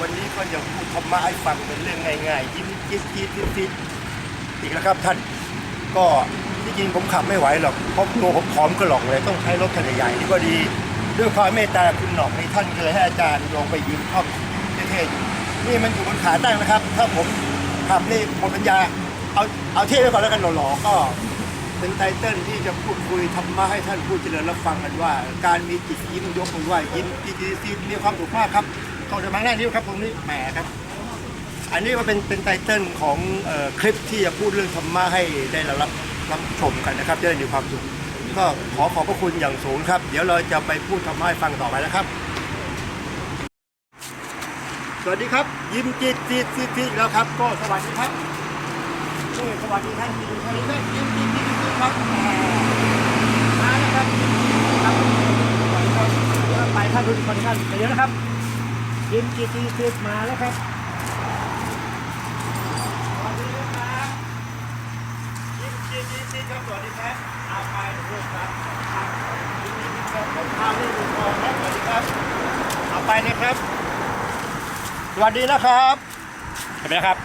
วันนี้ก็ยังพูดธรรมะให้ฟังเป็นเรื่องง่ายๆยิ้มยิ้มยิ้มยิ้มยิ้มอีกแล้วครับท่าน ก็ที่จริงผมขับไม่ไหวหรอกเพราะตัวผมผอมกระหล่องเลยต้องใช้รถคันใหญ่นี่ก็ดี ด้วยความเมตตาคุณหนอกในท่านเลยให้อาจารย์ลงไปยืนครอบเท่ๆอยู่นี่มันอยู่บนขาตั้งนะครับ ถ้าผมขับนี่หมปัญญาเอาเอาเท่ไว้ก่อนแล้วกันหล่อๆก็เป็นไตเติ้ลที่จะพูดคุยธรรมะให้ท่านผู้เจริญรับฟังกันว่า การมีจิตยิ้มยกมือไหวยิ้มจีจีซีมีความสุขมากครับ ต้องจะมาหน้านี้ครับตรงนี้แหมครับ อันนี้ก็เป็นเป็นไตเติ้ลของเอ่อคลิปที่จะพูดเรื่องธรรมะให้ได้รับรับชมกันนะครับจะได้มีความสุขก็ขอขอบพระคุณอย่างสูงครับ เดี๋ยวเราจะไปพูดธรรมะให้ฟังต่อไปนะครับ สวัสดีครับ ยิ้มจีจีซีซีแล้วครับ ก็สวัสดีครับนี่สวัสดีท่านที่ดูทางนี้ด้วยยิ้มจีจีซีครับแหมาแล้วครับครับไปท่านทุกคนท่านเดี๋ยวนะครับ ยิ้มจีจีซีมาแล้วครับสวัสดีครับยิ้มจีจีซีครับสวัสดีครับเอาไปลูกครับครับยิ้มจีจีครับผมพาลูกดูก่อนครับสวัสดีครับเอาไปนะครับ สวัสดีนะครับเห็นไหมครับ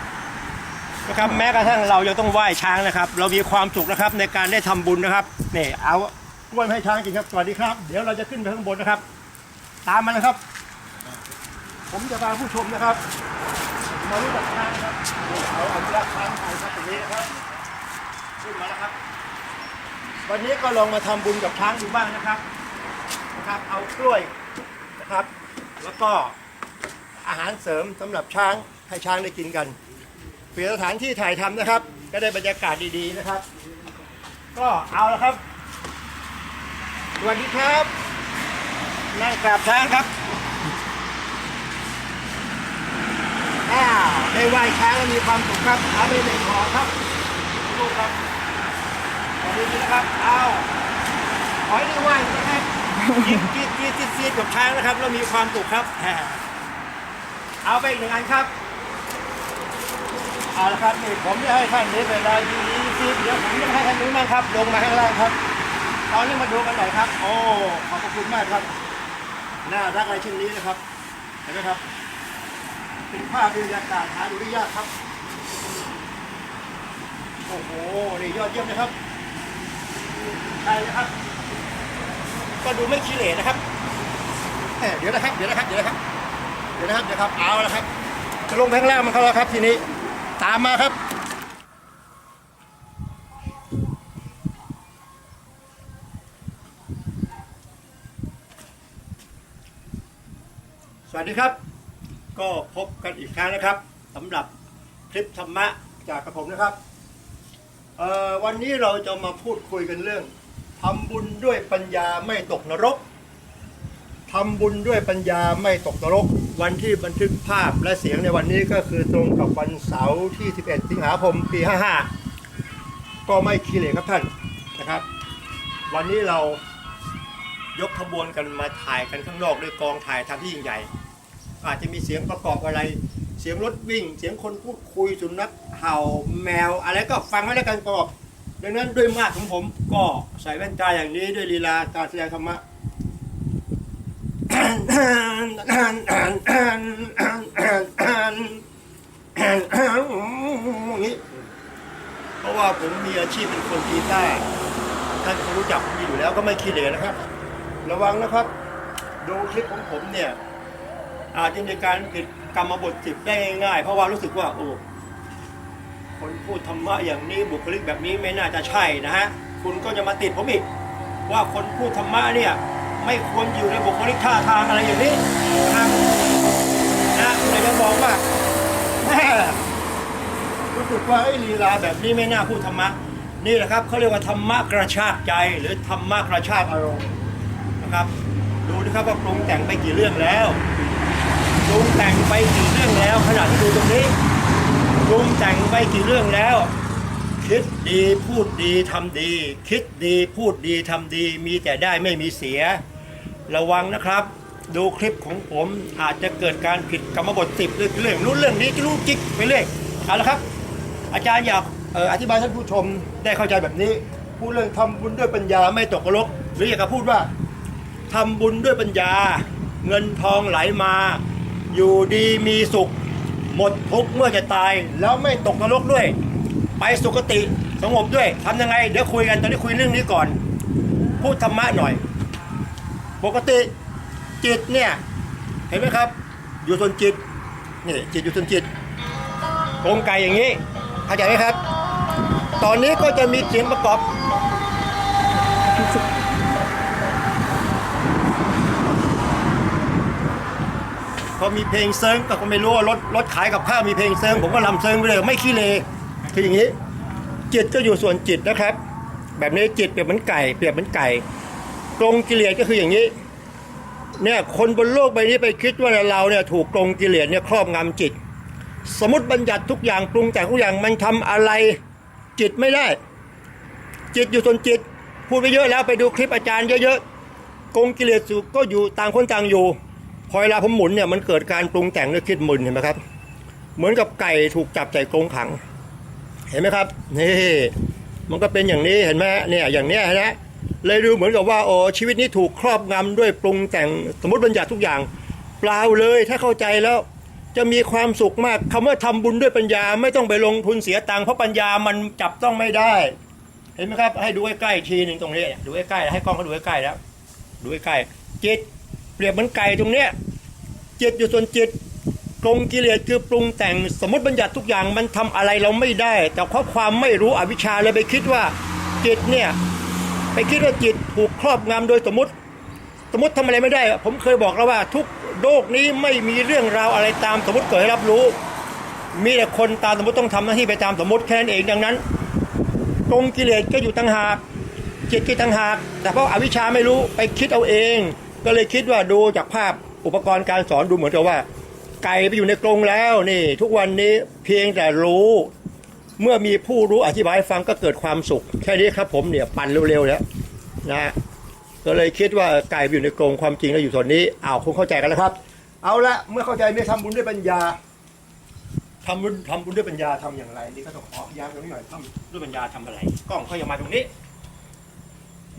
นะครับแม้กระทั่งเรายังต้องไหว้ช้างนะครับ เรามีความสุขนะครับในการได้ทำบุญนะครับนี่เอากล้วยมาให้ช้างกินครับสวัสดีครับ เดี๋ยวเราจะขึ้นไปข้างบนนะครับ ตามมานะครับ ผมจะพาผู้ชมนะครับ มารู้จักช้างครับเอาอนุรักช้างไทยครับตรงนี้นะครับขึ้นมาแล้วครับ วันนี้ก็ลองมาทำบุญกับช้างดูบ้างนะครับนะครับ เอากล้วยนะครับ แล้วก็อาหารเสริมสำหรับช้างให้ช้างได้กินกันเปลี่ยนสถานที่ถ่ายทำนะครับ ก็ได้บรรยากาศดีๆนะครับ ก็เอาละครับสวัสดีครับนั่งกราบช้างครับ อ้าว ได้ไหว้ช้างแล้วมีความสุขครับเอาไปในขอครับลูกครับสวัสดีนะครับเอาขอให้ได้ไหว้นะครับยิ้มกรีดกรีดซีดซีกับช้างนะครับแล้วมีความสุขครับเอาไปอีกหนึ่งอันครับเอาละครับนี่ผมจะให้ท่านนี้ไปเลยยิ้มซีดเดี๋ยวผมจะให้ท่านนี้มั่งครับ ลงมาข้างล่างครับ ตอนนี้มาดูกันหน่อยครับ โอ้ขอบพระคุณมากครับน่ารักอะไรเช่นนี้นะครับเห็นไหมครับ เป็นภาพบรรยากาศหาดูได้ยากครับ โอ้โหนี่ยอดเยี่ยมนะครับใช่นะครับ ก็ดูไม่ขี้เหร่นะครับเดี๋ยวนะครับ เดี๋ยวนะครับ เดี๋ยวนะครับ เดี๋ยวนะครับ เดี๋ยวครับ เอาละครับ จะลงแพงล่างมันเข้าแล้วครับ ทีนี้ ตามมาครับสวัสดีครับ ก็พบกันอีกครั้งนะครับสำหรับคลิปธรรมะจากกระผมนะครับวันนี้เราจะมาพูดคุยกันเรื่องทำบุญด้วยปัญญาไม่ตกนรกทำบุญด้วยปัญญาไม่ตกนรก วันที่บันทึกภาพและเสียงในวันนี้ก็คือตรงกับวันเสาร์ที่ 11 สิงหาคมปี 55 ก็ไม่ขี้เหร่ครับท่านนะครับ วันนี้เรายกขบวนกันมาถ่ายกันข้างนอกด้วยกองถ่ายทำที่ยิ่งใหญ่ อาจจะมีเสียงประกอบอะไร เสียงรถวิ่ง เสียงคนพูดคุยสุนัขเห่าแมว อะไรก็ฟังไว้แล้วกันประกอบดังนั้นด้วยมากของผมก็ใส่แว่นตาอย่างนี้ด้วยลีลาการแสดงธรรมะอย่างนี้เพราะว่าผมมีอาชีพเป็นคนกีตาร์ท่านคงรู้จักผมอยู่แล้วก็ไม่ขี้เหร่นะครับ ระวังนะครับ ดูคลิปของผมเนี่ย อาจจะมีการผิดกรรมบทสิบได้ง่าย เพราะว่ารู้สึกว่าโอ้คนพูดธรรมะอย่างนี้บุคลิกแบบนี้ไม่น่าจะใช่นะฮะคุณก็จะมาติดผมอีกว่าคนพูดธรรมะเนี่ยไม่ควรอยู่ในบุคลิกท่าทางอะไรอย่างนี้นะนะเลยจะบอกว่าแม่รู้สึกว่าไอ้ลีลาแบบนี้ไม่น่าพูดธรรมะนี่แหละครับเขาเรียกว่าธรรมะกระชากใจหรือธรรมะกระชากอารมณ์นะครับดูนะครับว่าปรุงแต่งไปกี่เรื่องแล้ว ปรุงแต่งไปกี่เรื่องแล้วขณะที่ดูตรงนี้ปรุงแต่งไปกี่เรื่องแล้ว คิดดีพูดดีทำดี คิดดีพูดดีทำดี มีแต่ได้ไม่มีเสีย ระวังนะครับ ดูคลิปของผมอาจจะเกิดการผิดกรรมบทสิบเรื่องนู้นเรื่องนี้จะรู้จิกไปเรื่อยเอาละครับ อาจารย์อยากอออธิบายท่านผู้ชมได้เข้าใจแบบนี้พูดเรื่องทำบุญด้วยปัญญาไม่ตกนรกหรืออยากจะพูดว่าทำบุญด้วยปัญญา เงินทองไหลมา อยู่ดีมีสุข หมดทุกข์เมื่อจะตาย แล้วไม่ตกนรกด้วย ไปสุคติสงบด้วยทำยังไง เดี๋ยวคุยกันตอนนี้คุยเรื่องนี้ก่อน พูดธรรมะหน่อย ปกติจิตเนี่ย เห็นไหมครับ อยู่ส่วนจิตนี่จิตอยู่ส่วนจิตกรงไก่อย่างนี้เข้าใจไหมครับ ตอนนี้ก็จะมีเสียงประกอบ อมีเพลงเซิร์งก็ไม่รู้ว่ารถรถขายกับข้าวมีเพลงเซิร์งผมก็ลำเซิร์งไปเลยไม่ขี้เลคืออย่างนี้ จิตก็อยู่ส่วนจิตนะครับ แบบนี้จิตเปรียบเหมือนไก่เปรียบเหมือนไก่กรงกิเลสก็คืออย่างนี้ เนี่ยคนบนโลกใบนี้ไปคิดว่าเราเนี่ยถูกกรงกิเลสเนี่ยครอบงำจิต สมมติบัญญัติทุกอย่างปรุงแต่งทุกอย่างมันทำอะไรจิตไม่ได้ จิตอยู่ส่วนจิต พูดไปเยอะแล้วไปดูคลิปอาจารย์เยอะๆกรงกิเลสก็อยู่ต่างคนต่างอยู่ อเวลาผมหมุนเนี่ยมันเกิดการปรุงแต่งด้วยคิดมึนเห็นไหมครับ เหมือนกับไก่ถูกจับใส่กรงขัง เห็นไหมครับนี่มันก็เป็นอย่างนี้เห็นไหมเนี่ยอย่างเนี้ยนะเลยดูเหมือนกับว่าโอ้ชีวิตนี้ถูกครอบงำด้วยปรุงแต่งสมมติบัญญัติทุกอย่าง เปล่าเลยถ้าเข้าใจแล้วจะมีความสุขมากคำว่าทำบุญด้วยปัญญาไม่ต้องไปลงทุนเสียตังค์เพราะปัญญามันจับต้องไม่ได้ เห็นไหมครับ ให้ดูใกล้ๆทีหนึ่งตรงนี้ดูใกล้ๆให้กล้องเขาดูใกล้ๆแล้วดูใกล้ๆจิตเปรียบเหมือนไก่ตรงเนี้ย จิตอยู่ส่วนจิตกรงกิเลสคือปรุงแต่งสมมติบัญญัติทุกอย่างมันทำอะไรเราไม่ได้ แต่เพราะความไม่รู้อวิชชาเลยไปคิดว่าจิตเนี่ยไปคิดว่าจิตถูกครอบงำโดยสมมติ สมมติทำอะไรไม่ได้ ผมเคยบอกแล้วว่าทุกโลกนี้ไม่มีเรื่องราวอะไรตามสมมติเกิดให้รับรู้ มีแต่คนตามสมมติต้องทำหน้าที่ไปตามสมมติแค่นั้นเองดังนั้นกรงกิเลสก็อยู่ต่างหากจิตก็ต่างหาก แต่เพราะอาวิชชาไม่รู้ไปคิดเอาเอง ก็เลยคิดว่าดูจากภาพ อุปกรณ์การสอนดูเหมือนกับว่า ไก่ไปอยู่ในกรงแล้วนี่ ทุกวันนี้เพียงแต่รู้ เมื่อมีผู้รู้อธิบายฟังก็เกิดความสุข แค่นี้ครับผมเนี่ยปั่นเร็วๆแล้วนะก็เลยคิดว่าไก่อยู่ในกรงความจริงแล้วอยู่ส่วนนี้อ้าวคงเข้าใจกันแล้วครับ เอาละเมื่อเข้าใจไม่ทำบุญด้วยปัญญาทำบุญทำบุญด้วยปัญญาทำอย่างไร นี่ก็ต้องขอยายามตรงนี้หน่อยทำด้วยปัญญาทำอะไรกล้องเขายังมาตรงนี้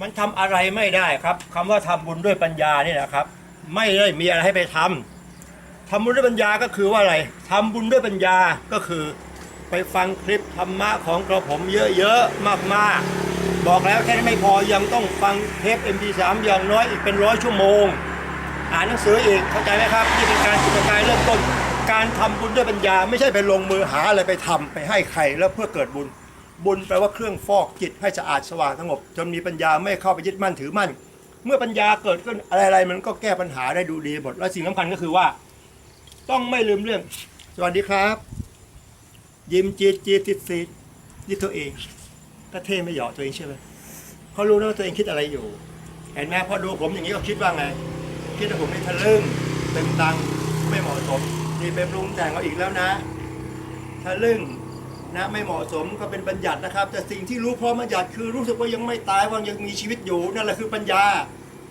มันทำอะไรไม่ได้ครับคำว่าทำบุญด้วยปัญญานี่นะครับ ไม่ได้มีอะไรให้ไปทำทำบุญด้วยปัญญาก็คือว่าอะไรทำบุญด้วยปัญญาก็คือ ไปฟังคลิปธรรมะของกระผมเยอะๆมากๆ บอกแล้วแค่นี้ไม่พอยังต้องฟังเทป MP3 อย่างน้อยอีกเป็นร้อยชั่วโมง อ่านหนังสืออีกเข้าใจไหมครับนี่เป็นการจุดกายเริ่มต้นการทำบุญด้วยปัญญา ไม่ใช่ไปลงมือหาอะไรไปทำไปให้ใครแล้วเพื่อเกิดบุญ บุญแปลว่าเครื่องฟอกจิตให้สะอาดสว่างสงบจนมีปัญญาไม่เข้าไปยึดมั่นถือมั่น เมื่อปัญญาเกิดขึ้นอะไรๆมันก็แก้ปัญหาได้ดูดีหมดและสิ่งสำคัญก็คือว่า ต้องไม่ลืมเรื่อง สวัสดีครับ ยิ้มจีดจีดติดซีดนี่ตัวเองก็เท่ไม่หยอกตัวเองใช่ไหมเขารู้นะว่าตัวเองคิดอะไรอยู่ เห็นไหมพอดูผมอย่างนี้ก็คิดว่าไง คิดว่าผมนี่ทะลึ่งเต็มตังไม่เหมาะสมนี่ไปปรุงแต่งเอาอีกแล้วนะทะลึ่งนะไม่เหมาะสมก็เป็นบัญญัตินะครับ แต่สิ่งที่รู้พราะบัญญัติคือรู้สึกว่ายังไม่ตายว่ายังมีชีวิตอยู่นั่นแหละคือปัญญา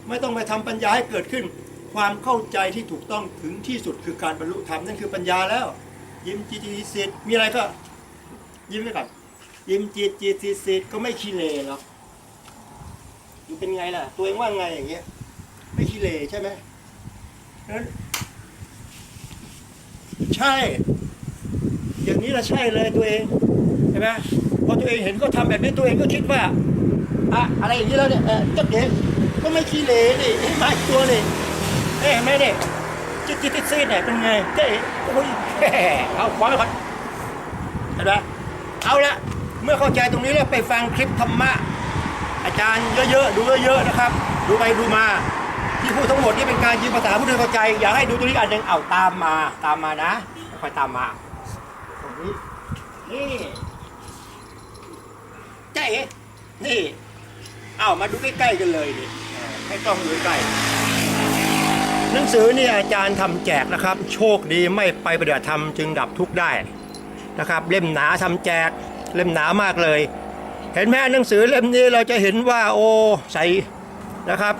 ไม่ต้องไปทำปัญญาให้เกิดขึ้น ความเข้าใจที่ถูกต้องถึงที่สุดคือการบรรลุธรรมนั่นคือปัญญาแล้ว ยิ้มจีจีสิทธิ์มีอะไรก็ ยิ้มไปก่อนยิ้มจีจีจีสิทธิ์ก็ไม่ขี้เลหรอกมันเป็นไงล่ะ ตัวเองว่าไงอย่างเงี้ย ไม่ขี้เลใช่ไหมนั้นใช่ อย่างนี้ละใช่เลยตัวเองใช่ไหมพอตัวเองเห็นก็ทำแบบนี้ตัวเองก็คิดว่าอะอะไรอย่างนี้แล้วเนี่ยเออก็เด็ก ก็ไม่ขี้เลนี่เห็นไหมตัวเอ้ยเห็นไหมเนี่ยจิตจิตติดซีดเนี่ยเป็นไงเจ๊โอ้ยเอาคว้าไปก่อนเห็นไหมเอาละเมื่อเข้าใจตรงนี้แล้วไปฟังคลิปธรรมะ อาจารย์เยอะๆดูเยอะๆนะครับ ดูไปดูมาที่พูดทั้งหมดนี่เป็นการยืมภาษาพูดให้เข้าใจ อยากให้ดูตัวนี้อันหนึ่งเอาตามมาตามมานะค่อยตามมาตรงนี้นี่เจ๊นี่เอามาดูใกล้ๆกันเลยดิ ให้กล้องดูใกล้หนังสือนี่อาจารย์ทำแจกนะครับ โชคดีไม่ไปปฏิบัติธรรมจึงดับทุกข์ได้นะครับ เล่มหนาทำแจกเล่มหนามากเลย เห็นไหมหนังสือเล่มนี้เราจะเห็นว่าโอ้ใส่นะครับ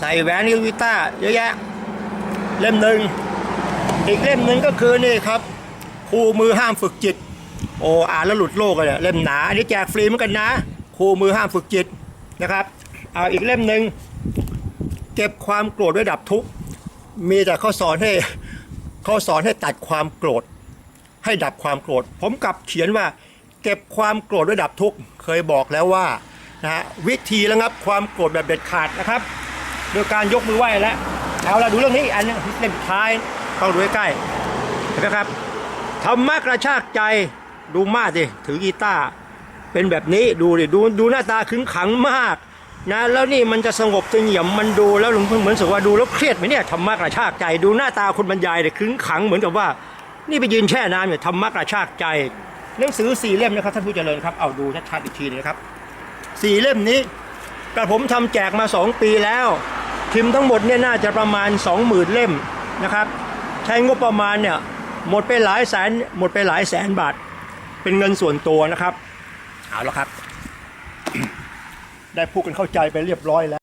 ใส่แหวนนิวิต้าเยอะแยะ เล่มหนึ่งอีกเล่มหนึ่งก็คือนี่ครับคู่มือห้ามฝึกจิต โอ้อ่านแล้วหลุดโลกเลยเล่มหนาอันนี้แจกฟรีเหมือนกันนะคู่มือห้ามฝึกจิตนะครับเอาอีกเล่มหนึ่ง เก็บความโกรธไว้ดับทุกข์มีแต่เขาสอนให้เขาสอนให้ตัดความโกรธ ให้ดับความโกรธ ผมกลับเขียนว่า เก็บความโกรธไว้ดับทุกข์เคยบอกแล้วว่านะฮะวิธีระงับความโกรธแบบเด็ดขาดนะครับ โดยการยกมือไหว้แล้วเอาละดูเรื่องนี้อีกอันนึงเล่มท้ายต้องดูใกล้ๆเห็นไหมครับธรรมะกระชากใจดูมากดิถือกีตาร์เป็นแบบนี้ดูดิดูดูหน้าตาขึงขังมาก นะแล้วนี่มันจะสงบเสงี่ยมมันดูแล้วเหมือเหมือนสึกว่าดูแล้วเครียดไหมเนี่ยธรรมะกระชากใจ ดูหน้าตาคนบรรยายเนี่ยขึงขังเหมือนกับว่า นี่ไปยืนแช่น้ำเนี่ยธรรมะกระชากใจ หนังสือสี่เล่มนะครับท่านผู้เจริญครับเอาดูชัดๆอีกทีหนึงนะครับสี่เล่มนี้กระผมทำแจกมา 2 ปีแล้วพิมพ์ทั้งหมดเนี่ยน่าจะประมาณ 20,000 เล่มนะครับใช้งบประมาณเนี่ยหมดไปหลายแสนหมดไปหลายแสนบาท เป็นเงินส่วนตัวนะครับเอาละครับ ได้พูดกันเข้าใจไปเรียบร้อยแล้ว